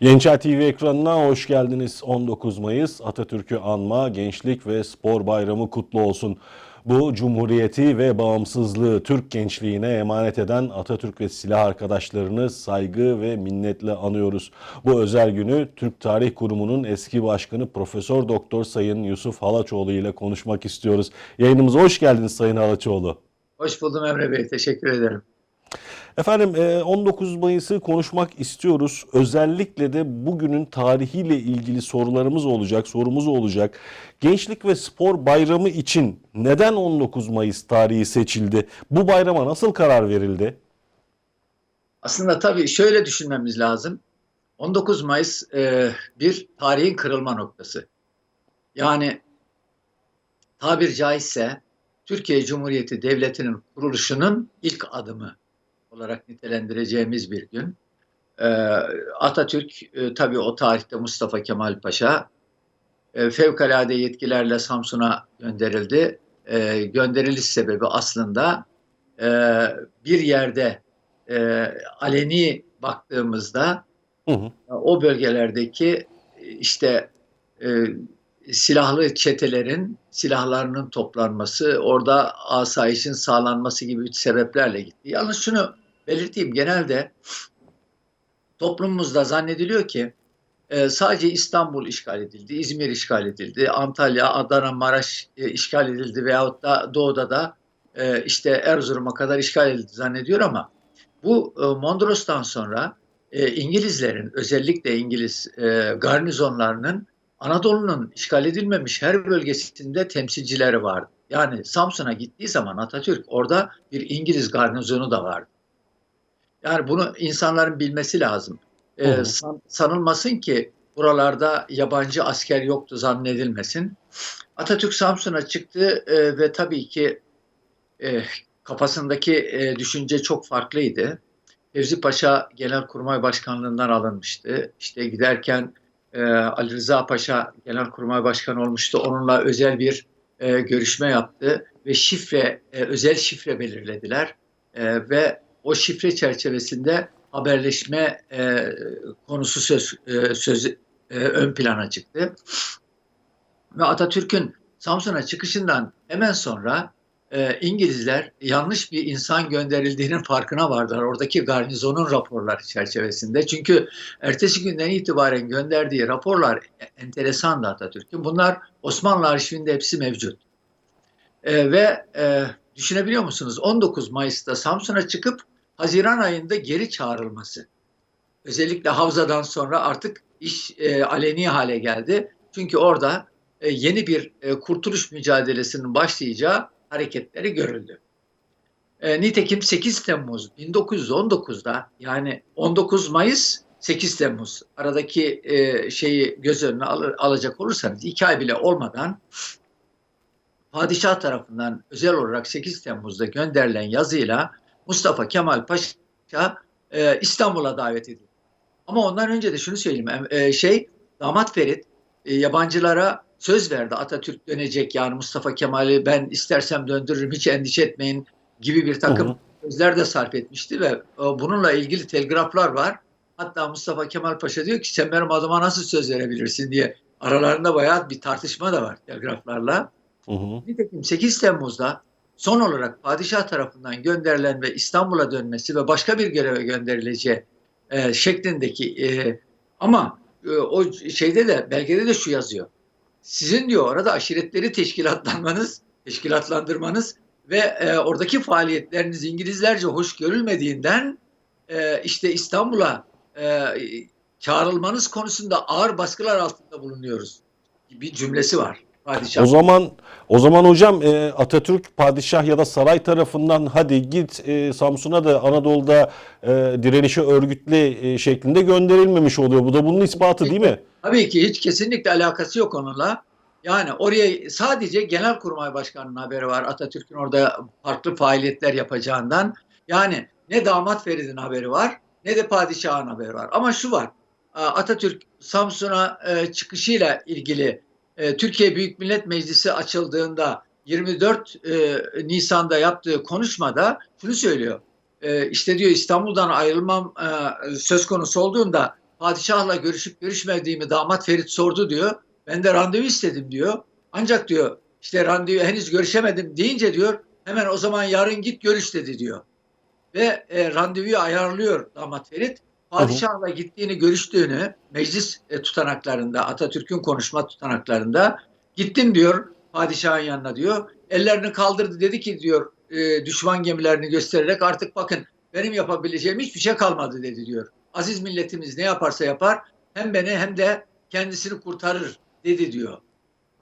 Gençler TV ekranına hoş geldiniz. 19 Mayıs Atatürk'ü anma, Gençlik ve Spor Bayramı kutlu olsun. Bu Cumhuriyeti ve bağımsızlığı Türk gençliğine emanet eden Atatürk ve silah arkadaşlarını saygı ve minnetle anıyoruz. Bu özel günü Türk Tarih Kurumu'nun eski başkanı Profesör Doktor Sayın Yusuf Halaçoğlu ile konuşmak istiyoruz. Yayınımıza hoş geldiniz Sayın Halaçoğlu. Hoş buldum Emre Bey. Teşekkür ederim. Efendim e, 19 Mayıs'ı konuşmak istiyoruz. Özellikle de bugünün tarihiyle ilgili sorularımız olacak, sorumuz olacak. Gençlik ve Spor Bayramı için neden 19 Mayıs tarihi seçildi? Bu bayrama nasıl karar verildi? Aslında tabii şöyle düşünmemiz lazım. 19 Mayıs e, bir tarihin kırılma noktası. Yani tabir caizse Türkiye Cumhuriyeti Devleti'nin kuruluşunun ilk adımı olarak nitelendireceğimiz bir gün. E, Atatürk e, tabii o tarihte Mustafa Kemal Paşa e, fevkalade yetkilerle Samsun'a gönderildi. E, gönderiliş sebebi aslında bir yerde aleni baktığımızda Hı hı. o bölgelerdeki işte silahlı çetelerin silahlarının toplanması, orada asayişin sağlanması gibi sebeplerle gitti. Yalnız şunu belirteyim genelde toplumumuzda zannediliyor ki e, sadece İstanbul işgal edildi, İzmir işgal edildi, Antalya, Adana, Maraş e, işgal edildi veyahut da doğuda da e, işte Erzurum'a kadar işgal edildi zannediyor ama bu e, Mondros'tan sonra e, İngilizlerin özellikle İngiliz e, garnizonlarının Anadolu'nun işgal edilmemiş her bölgesinde temsilcileri vardı. Yani Samsun'a gittiği zaman Atatürk orada bir İngiliz garnizonu da vardı. Yani bunu insanların bilmesi lazım. E, hı. san- sanılmasın ki buralarda yabancı asker yoktu zannedilmesin. Atatürk Samsun'a çıktı e, ve tabii ki e, kafasındaki e, düşünce çok farklıydı. Fevzi Paşa Genelkurmay Başkanlığından alınmıştı. İşte giderken e, Ali Rıza Paşa Genelkurmay Başkanı olmuştu. Onunla özel bir e, görüşme yaptı ve şifre, e, özel şifre belirlediler. E, ve o şifre çerçevesinde haberleşme e, konusu söz, e, söz e, ön plana çıktı. Ve Atatürk'ün Samsun'a çıkışından hemen sonra e, İngilizler yanlış bir insan gönderildiğinin farkına vardılar. Oradaki garnizonun raporları çerçevesinde. Çünkü ertesi günden itibaren gönderdiği raporlar enteresandı Atatürk'ün. Bunlar Osmanlı arşivinde hepsi mevcut. E, ve e, düşünebiliyor musunuz? 19 Mayıs'ta Samsun'a çıkıp Haziran ayında geri çağrılması. Özellikle Havza'dan sonra artık iş e, aleni hale geldi. Çünkü orada e, yeni bir e, kurtuluş mücadelesinin başlayacağı hareketleri görüldü. E, nitekim 8 Temmuz 1919'da yani 19 Mayıs 8 Temmuz aradaki e, şeyi göz önüne alır, alacak olursanız iki ay bile olmadan padişah tarafından özel olarak 8 Temmuz'da gönderilen yazıyla Mustafa Kemal Paşa e, İstanbul'a davet edildi. Ama ondan önce de şunu söyleyeyim. e, şey damat Ferit e, yabancılara söz verdi. Atatürk dönecek yani Mustafa Kemal'i ben istersem döndürürüm hiç endişe etmeyin gibi bir takım Hı hı. sözler de sarf etmişti ve e, bununla ilgili telgraflar var. Hatta Mustafa Kemal Paşa diyor ki sen benim adıma nasıl söz verebilirsin diye aralarında bayağı bir tartışma da var telgraflarla. Hı hı. Nitekim 8 Temmuz'da son olarak padişah tarafından gönderilen ve İstanbul'a dönmesi ve başka bir göreve gönderileceği e, şeklindeki e, ama e, o şeyde de belgede de şu yazıyor. Sizin diyor orada aşiretleri teşkilatlanmanız, teşkilatlandırmanız ve e, oradaki faaliyetleriniz İngilizlerce hoş görülmediğinden e, işte İstanbul'a e, çağrılmanız konusunda ağır baskılar altında bulunuyoruz. Bir cümlesi var. Padişah. O zaman o zaman hocam e, Atatürk padişah ya da saray tarafından hadi git e, Samsun'a da Anadolu'da e, direnişi örgütle e, şeklinde gönderilmemiş oluyor. Bu da bunun ispatı değil mi? Tabii ki hiç kesinlikle alakası yok onunla. Yani oraya sadece Genelkurmay Başkanı'nın haberi var Atatürk'ün orada farklı faaliyetler yapacağından. Yani ne damat Ferid'in haberi var ne de padişahın haberi var. Ama şu var Atatürk Samsun'a e, çıkışıyla ilgili e, Türkiye Büyük Millet Meclisi açıldığında 24 e, Nisan'da yaptığı konuşmada şunu söylüyor. E, işte diyor İstanbul'dan ayrılmam e, söz konusu olduğunda padişahla görüşüp görüşmediğimi damat Ferit sordu diyor. Ben de randevu istedim diyor. Ancak diyor işte randevu henüz görüşemedim deyince diyor hemen o zaman yarın git görüş dedi diyor. Ve e, randevuyu ayarlıyor damat Ferit. Padişahla gittiğini görüştüğünü meclis e, tutanaklarında Atatürk'ün konuşma tutanaklarında gittim diyor padişahın yanına diyor. Ellerini kaldırdı dedi ki diyor e, düşman gemilerini göstererek artık bakın benim yapabileceğim hiçbir şey kalmadı dedi diyor. Aziz milletimiz ne yaparsa yapar hem beni hem de kendisini kurtarır dedi diyor.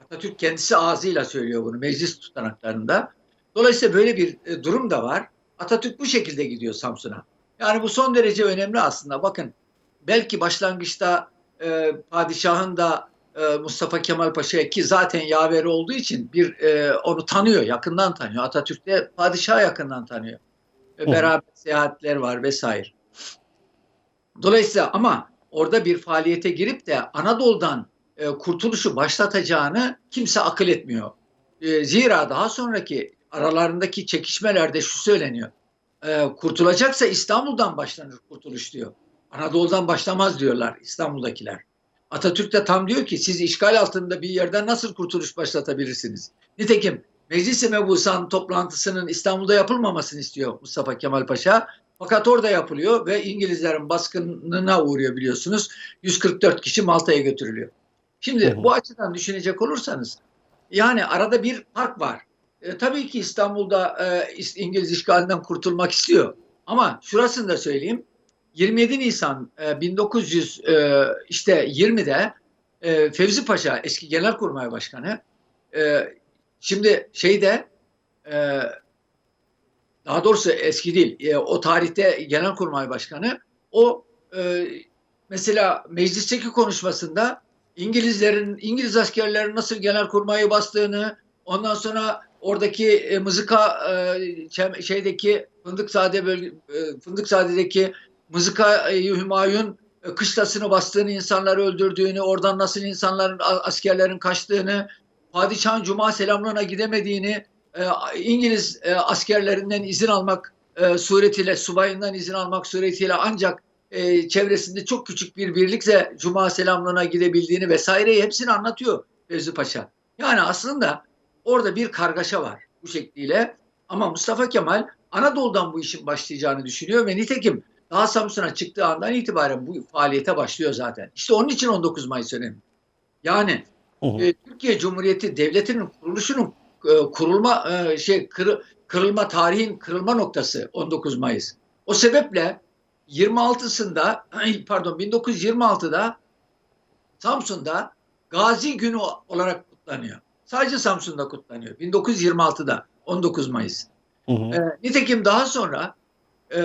Atatürk kendisi ağzıyla söylüyor bunu meclis tutanaklarında. Dolayısıyla böyle bir e, durum da var. Atatürk bu şekilde gidiyor Samsun'a. Yani bu son derece önemli aslında. Bakın belki başlangıçta e, padişahın da e, Mustafa Kemal Paşa'ya ki zaten yaveri olduğu için bir e, onu tanıyor, yakından tanıyor. Atatürk de padişahı yakından tanıyor. E, beraber seyahatler var vesaire. Dolayısıyla ama orada bir faaliyete girip de Anadolu'dan e, kurtuluşu başlatacağını kimse akıl etmiyor. E, zira daha sonraki aralarındaki çekişmelerde şu söyleniyor. E, kurtulacaksa İstanbul'dan başlanır kurtuluş diyor. Anadolu'dan başlamaz diyorlar İstanbul'dakiler. Atatürk de tam diyor ki siz işgal altında bir yerden nasıl kurtuluş başlatabilirsiniz? Nitekim Meclis-i Mebusan toplantısının İstanbul'da yapılmamasını istiyor Mustafa Kemal Paşa. Fakat orada yapılıyor ve İngilizlerin baskınına uğruyor biliyorsunuz. 144 kişi Malta'ya götürülüyor. Şimdi bu açıdan düşünecek olursanız yani arada bir fark var. E, tabii ki İstanbul'da e, İngiliz işgalinden kurtulmak istiyor. Ama şurasını da söyleyeyim. 27 Nisan e, 1900 e, işte 20'de e, Fevzi Paşa eski Genelkurmay Başkanı e, şimdi şeyde e, daha doğrusu eski değil e, o tarihte Genelkurmay Başkanı o e, mesela meclisteki konuşmasında İngilizlerin İngiliz askerlerin nasıl Genelkurmay'ı bastığını ondan sonra oradaki e, mızıka e, şeydeki Fındıkzade bölge e, Fındıkzade'deki mızıka e, Hümayun e, kışlasını bastığını, insanları öldürdüğünü, oradan nasıl insanların askerlerin kaçtığını, padişahın cuma selamlığına gidemediğini, e, İngiliz e, askerlerinden izin almak e, suretiyle, subayından izin almak suretiyle ancak e, çevresinde çok küçük bir birlikle cuma selamlığına gidebildiğini vesaireyi hepsini anlatıyor Fevzi Paşa. Yani aslında orada bir kargaşa var bu şekliyle ama Mustafa Kemal Anadolu'dan bu işin başlayacağını düşünüyor ve nitekim daha Samsun'a çıktığı andan itibaren bu faaliyete başlıyor zaten. İşte onun için 19 Mayıs önemli. Yani e, Türkiye Cumhuriyeti Devleti'nin kuruluşunun e, kurulma e, şey kırı- kırılma tarihin kırılma noktası 19 Mayıs. O sebeple 26'sında pardon 1926'da Samsun'da Gazi Günü olarak kutlanıyor. Sadece Samsun'da kutlanıyor. 1926'da 19 Mayıs. Hı hı. E, nitekim daha sonra e,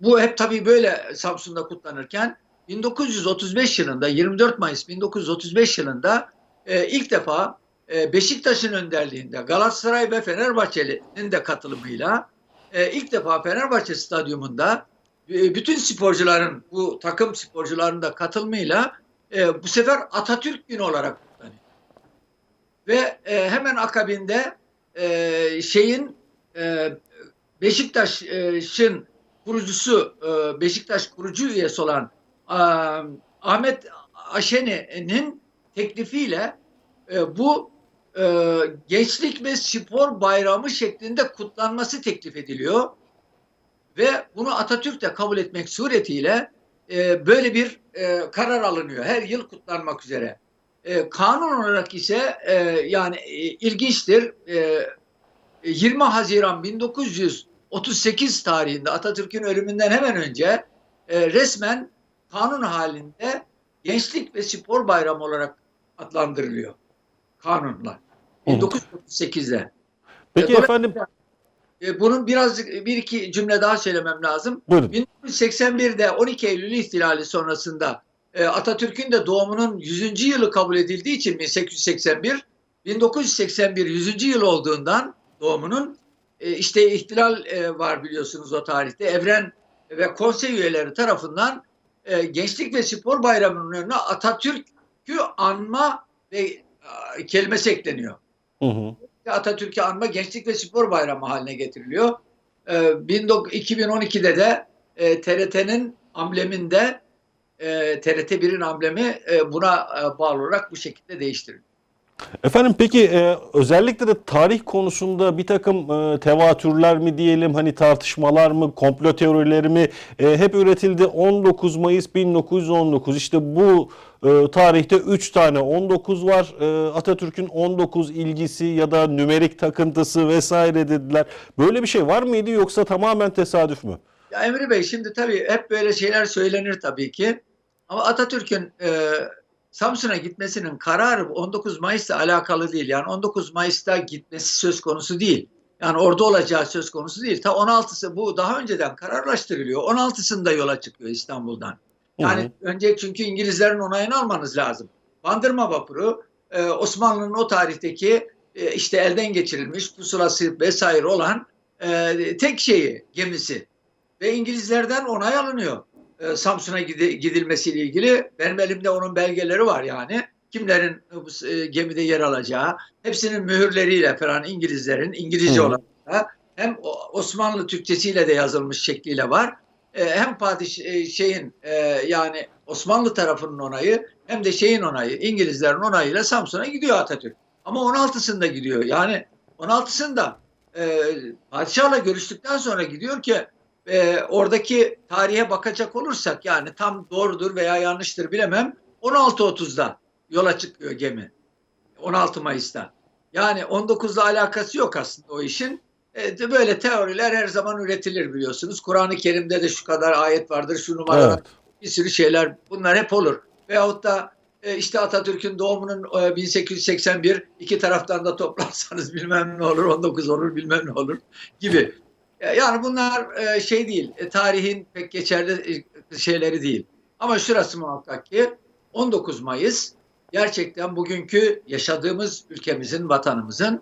bu hep tabii böyle Samsun'da kutlanırken 1935 yılında 24 Mayıs 1935 yılında e, ilk defa e, Beşiktaş'ın önderliğinde Galatasaray ve Fenerbahçe'nin de katılımıyla e, ilk defa Fenerbahçe stadyumunda e, bütün sporcuların bu takım sporcuların da katılımıyla e, bu sefer Atatürk günü olarak. Ve e, hemen akabinde e, şeyin e, Beşiktaş'ın kurucusu e, Beşiktaş kurucu üyesi olan e, Ahmet Aşeni'nin teklifiyle e, bu e, gençlik ve spor bayramı şeklinde kutlanması teklif ediliyor. Ve bunu Atatürk de kabul etmek suretiyle e, böyle bir e, karar alınıyor. Her yıl kutlanmak üzere. E, kanun olarak ise e, yani e, ilginçtir. E, 20 Haziran 1938 tarihinde Atatürk'ün ölümünden hemen önce e, resmen kanun halinde Gençlik ve Spor Bayramı olarak adlandırılıyor kanunla. Hı hı. 1938'de. Peki E, efendim E, bunun biraz bir iki cümle daha söylemem lazım. buyurun. 1981'de 12 Eylül ihtilali sonrasında e, Atatürk'ün de doğumunun 100. yılı kabul edildiği için 1881 1981 100. yıl olduğundan doğumunun e, işte ihtilal e, var biliyorsunuz o tarihte. Evren ve konsey üyeleri tarafından e, Gençlik ve Spor Bayramı'nın önüne Atatürk'ü anma ve e, kelimesi ekleniyor. Hı hı. Atatürk'ü anma Gençlik ve Spor Bayramı haline getiriliyor. Ee, 19- 2012'de de e, TRT'nin ambleminde e, TRT 1'in amblemi e, buna e, bağlı olarak bu şekilde değiştirildi. Efendim peki e, özellikle de tarih konusunda bir takım e, tevatürler mi diyelim hani tartışmalar mı komplo teorileri mi e, hep üretildi 19 Mayıs 1919 işte bu e, tarihte 3 tane 19 var E, Atatürk'ün 19 ilgisi ya da nümerik takıntısı vesaire dediler böyle bir şey var mıydı yoksa tamamen tesadüf mü? Ya Emre Bey şimdi tabii hep böyle şeyler söylenir tabii ki. Ama Atatürk'ün e, Samsun'a gitmesinin kararı 19 Mayıs'la alakalı değil. Yani 19 Mayıs'ta gitmesi söz konusu değil. Yani orada olacağı söz konusu değil. Ta 16'sı bu daha önceden kararlaştırılıyor. 16'sında yola çıkıyor İstanbul'dan. Yani Hı hı. önce çünkü İngilizlerin onayını almanız lazım. Bandırma vapuru e, Osmanlı'nın o tarihteki e, işte elden geçirilmiş pusulası vesaire olan e, tek şeyi gemisi ve İngilizlerden onay alınıyor. E, Samsun'a gidi- gidilmesiyle ilgili benim elimde onun belgeleri var yani. Kimlerin e, gemide yer alacağı, hepsinin mühürleriyle falan İngilizlerin İngilizce Hı. olarak hem Osmanlı Türkçesiyle de yazılmış şekliyle var. E, hem padiş e, şeyin e, yani Osmanlı tarafının onayı hem de şeyin onayı İngilizlerin onayıyla Samsun'a gidiyor Atatürk. Ama 16'sında gidiyor. Yani 16'sında e, padişahla görüştükten sonra gidiyor ki e, oradaki tarihe bakacak olursak yani tam doğrudur veya yanlıştır bilemem 16.30'da yola çıkıyor gemi. 16 Mayıs'ta. Yani 19'la alakası yok aslında o işin. E, böyle teoriler her zaman üretilir biliyorsunuz. Kur'an-ı Kerim'de de şu kadar ayet vardır, şu numaralar Evet. bir sürü şeyler bunlar hep olur. Veyahut da e, işte Atatürk'ün doğumunun e, 1881 iki taraftan da toplarsanız bilmem ne olur 19 olur bilmem ne olur gibi. E, Yani bunlar e, şey değil e, tarihin pek geçerli şeyleri değil. Ama şurası muhakkak ki 19 Mayıs gerçekten bugünkü yaşadığımız ülkemizin vatanımızın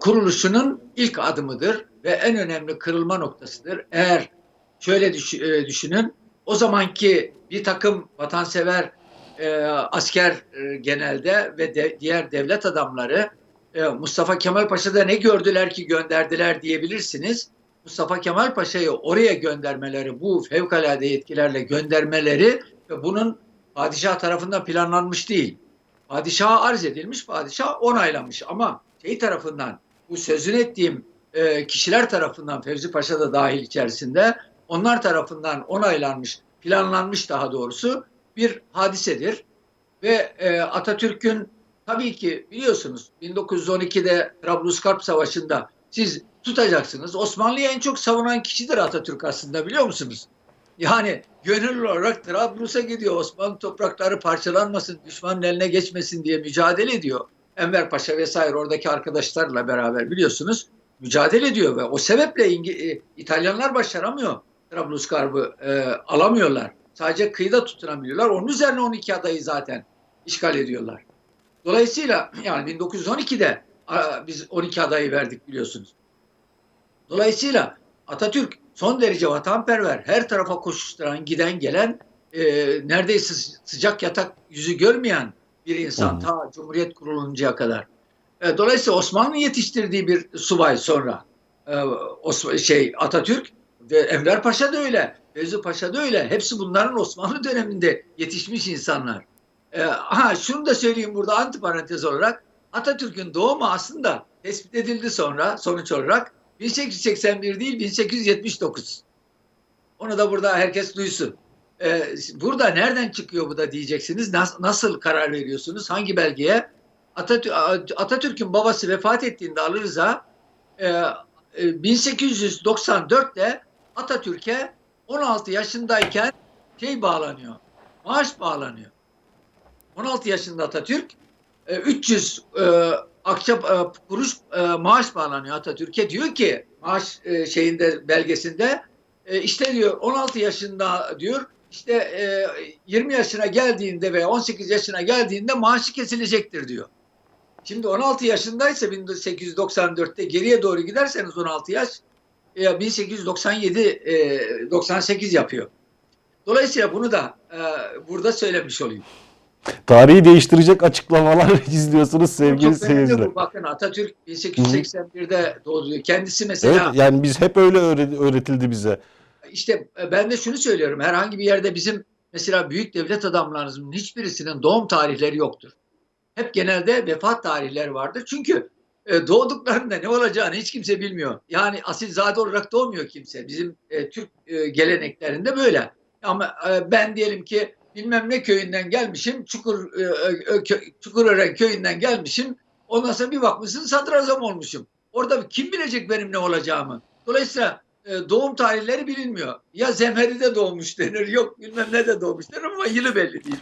kuruluşunun ilk adımıdır ve en önemli kırılma noktasıdır. Eğer şöyle düş- düşünün o zamanki bir takım vatansever asker genelde ve diğer devlet adamları Mustafa Kemal Paşa'da ne gördüler ki gönderdiler diyebilirsiniz. Mustafa Kemal Paşa'yı oraya göndermeleri, bu fevkalade yetkilerle göndermeleri bunun padişah tarafından planlanmış değil. Padişaha arz edilmiş, padişah onaylamış ama şey tarafından, bu sözünü ettiğim e, kişiler tarafından Fevzi Paşa da dahil içerisinde onlar tarafından onaylanmış, planlanmış daha doğrusu bir hadisedir. Ve e, Atatürk'ün tabii ki biliyorsunuz 1912'de Trablusgarp Savaşı'nda siz tutacaksınız. Osmanlı'yı en çok savunan kişidir Atatürk aslında biliyor musunuz? Yani gönüllü olarak Trablus'a gidiyor. Osmanlı toprakları parçalanmasın, düşmanın eline geçmesin diye mücadele ediyor. Enver Paşa vesaire oradaki arkadaşlarla beraber biliyorsunuz mücadele ediyor ve o sebeple İngi- e, İtalyanlar başaramıyor. Trablusgarp'ı e, alamıyorlar. Sadece kıyıda tutunabiliyorlar. Onun üzerine 12 adayı zaten işgal ediyorlar. Dolayısıyla yani 1912'de a, biz 12 adayı verdik biliyorsunuz. Dolayısıyla Atatürk son derece vatanperver, her tarafa koşuşturan, giden gelen, e, neredeyse sı- sıcak yatak yüzü görmeyen bir insan ta Cumhuriyet kuruluncaya kadar. E, dolayısıyla Osmanlı yetiştirdiği bir subay sonra e, Osman, şey Atatürk ve Enver Paşa da öyle, Fevzi Paşa da öyle. Hepsi bunların Osmanlı döneminde yetişmiş insanlar. E, ha şunu da söyleyeyim burada antiparantez olarak Atatürk'ün doğumu aslında tespit edildi sonra sonuç olarak 1881 değil 1879. Onu da burada herkes duysun. Ee, burada nereden çıkıyor bu da diyeceksiniz. Nas- nasıl karar veriyorsunuz? Hangi belgeye? Atatürk, Atatürk'ün babası vefat ettiğinde Ali Rıza e, e, 1894'te Atatürk'e 16 yaşındayken şey bağlanıyor. Maaş bağlanıyor. 16 yaşında Atatürk e, 300 e, akça e, kuruş e, maaş bağlanıyor Atatürk'e. Diyor ki maaş e, şeyinde belgesinde e, işte diyor 16 yaşında diyor işte e, 20 yaşına geldiğinde veya 18 yaşına geldiğinde maaşı kesilecektir diyor. Şimdi 16 yaşındaysa 1894'te geriye doğru giderseniz 16 yaş e, 1897 e, 98 yapıyor. Dolayısıyla bunu da e, burada söylemiş olayım. Tarihi değiştirecek açıklamalar izliyorsunuz sevgili Çok önemli seyirciler. bu. Bakın Atatürk 1881'de doğdu. Kendisi mesela Evet yani biz hep öyle öğre- öğretildi bize. İşte e, ben de şunu söylüyorum. Herhangi bir yerde bizim mesela büyük devlet adamlarımızın hiçbirisinin doğum tarihleri yoktur. Hep genelde vefat tarihleri vardır. Çünkü e, doğduklarında ne olacağını hiç kimse bilmiyor. Yani asilzade olarak doğmuyor kimse. Bizim e, Türk e, geleneklerinde böyle. Ama e, ben diyelim ki bilmem ne köyünden gelmişim. Çukur e, e, kö- Çukurören köyünden gelmişim. Ondan sonra bir bakmışsın sadrazam olmuşum. Orada kim bilecek benim ne olacağımı? Dolayısıyla e, doğum tarihleri bilinmiyor. Ya Zemheri'de doğmuş denir, yok bilmem ne de doğmuş denir ama yılı belli değil.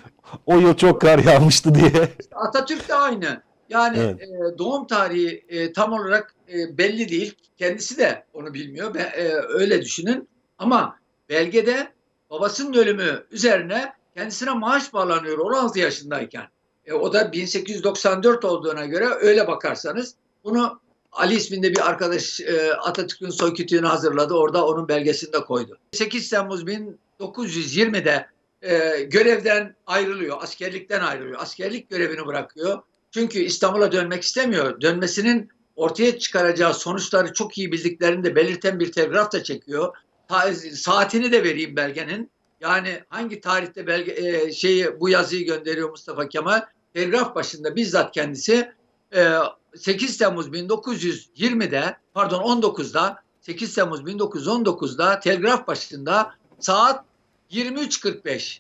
O yıl çok kar yağmıştı diye. İşte Atatürk de aynı. Yani Evet. e, doğum tarihi e, tam olarak e, belli değil. Kendisi de onu bilmiyor. Be- e, öyle düşünün. Ama belgede babasının ölümü üzerine kendisine maaş bağlanıyor 16 yaşındayken. E, o da 1894 olduğuna göre öyle bakarsanız bunu Ali isminde bir arkadaş e, Atatürk'ün soykütüğünü hazırladı. Orada onun belgesini de koydu. 8 Temmuz 1920'de e, görevden ayrılıyor, askerlikten ayrılıyor. Askerlik görevini bırakıyor. Çünkü İstanbul'a dönmek istemiyor. Dönmesinin ortaya çıkaracağı sonuçları çok iyi bildiklerini de belirten bir telgraf da çekiyor. Ta- saatini de vereyim belgenin. Yani hangi tarihte belge e, şeyi bu yazıyı gönderiyor Mustafa Kemal? Telgraf başında bizzat kendisi e, 8 Temmuz 1920'de pardon 19'da 8 Temmuz 1919'da telgraf başında saat 23.45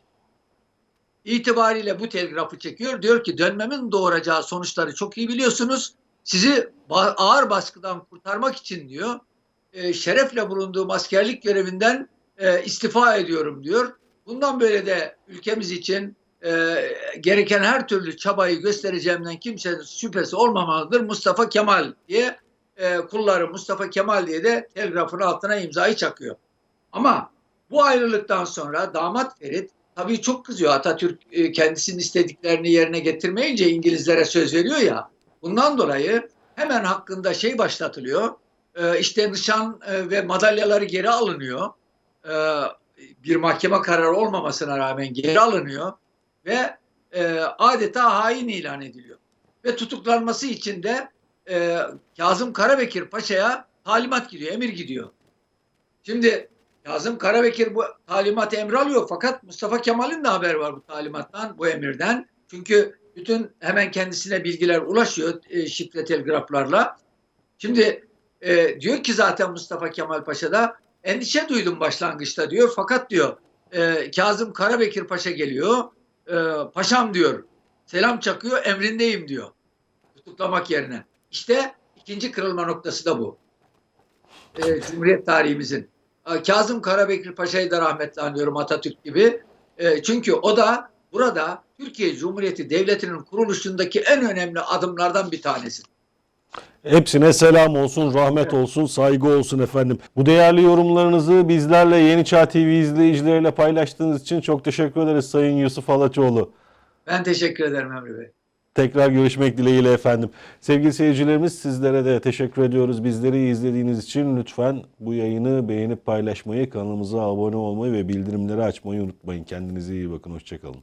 itibariyle bu telgrafı çekiyor. Diyor ki dönmemin doğuracağı sonuçları çok iyi biliyorsunuz. Sizi ağır baskıdan kurtarmak için diyor e, şerefle bulunduğum askerlik görevinden e, istifa ediyorum diyor. Bundan böyle de ülkemiz için e, gereken her türlü çabayı göstereceğimden kimsenin şüphesi olmamalıdır. Mustafa Kemal diye e, kulları Mustafa Kemal diye de telgrafın altına imzayı çakıyor. Ama bu ayrılıktan sonra damat Ferit tabii çok kızıyor. Atatürk e, kendisinin istediklerini yerine getirmeyince İngilizlere söz veriyor ya. Bundan dolayı hemen hakkında şey başlatılıyor. E, işte nişan e, ve madalyaları geri alınıyor. E, bir mahkeme kararı olmamasına rağmen geri alınıyor ve e, adeta hain ilan ediliyor. Ve tutuklanması için de e, Kazım Karabekir Paşa'ya talimat gidiyor, emir gidiyor. Şimdi Kazım Karabekir bu talimat emralıyor fakat Mustafa Kemal'in de haber var bu talimattan, bu emirden. Çünkü bütün hemen kendisine bilgiler ulaşıyor e, şifre telgraflarla. Şimdi e, diyor ki zaten Mustafa Kemal Paşa da endişe duydum başlangıçta diyor. Fakat diyor e, Kazım Karabekir Paşa geliyor. E, paşam diyor selam çakıyor emrindeyim diyor. Tutuklamak yerine. İşte ikinci kırılma noktası da bu. E, Cumhuriyet tarihimizin. E, Kazım Karabekir Paşa'yı da rahmetle anıyorum Atatürk gibi. E, çünkü o da burada Türkiye Cumhuriyeti Devleti'nin kuruluşundaki en önemli adımlardan bir tanesi. Hepsine selam olsun, rahmet olsun, saygı olsun efendim. Bu değerli yorumlarınızı bizlerle Yeni Çağ TV izleyicileriyle paylaştığınız için çok teşekkür ederiz Sayın Yusuf Alaçoğlu. Ben teşekkür ederim Emre Bey. Tekrar görüşmek dileğiyle efendim. Sevgili seyircilerimiz sizlere de teşekkür ediyoruz. Bizleri izlediğiniz için lütfen bu yayını beğenip paylaşmayı, kanalımıza abone olmayı ve bildirimleri açmayı unutmayın. Kendinize iyi bakın. Hoşçakalın.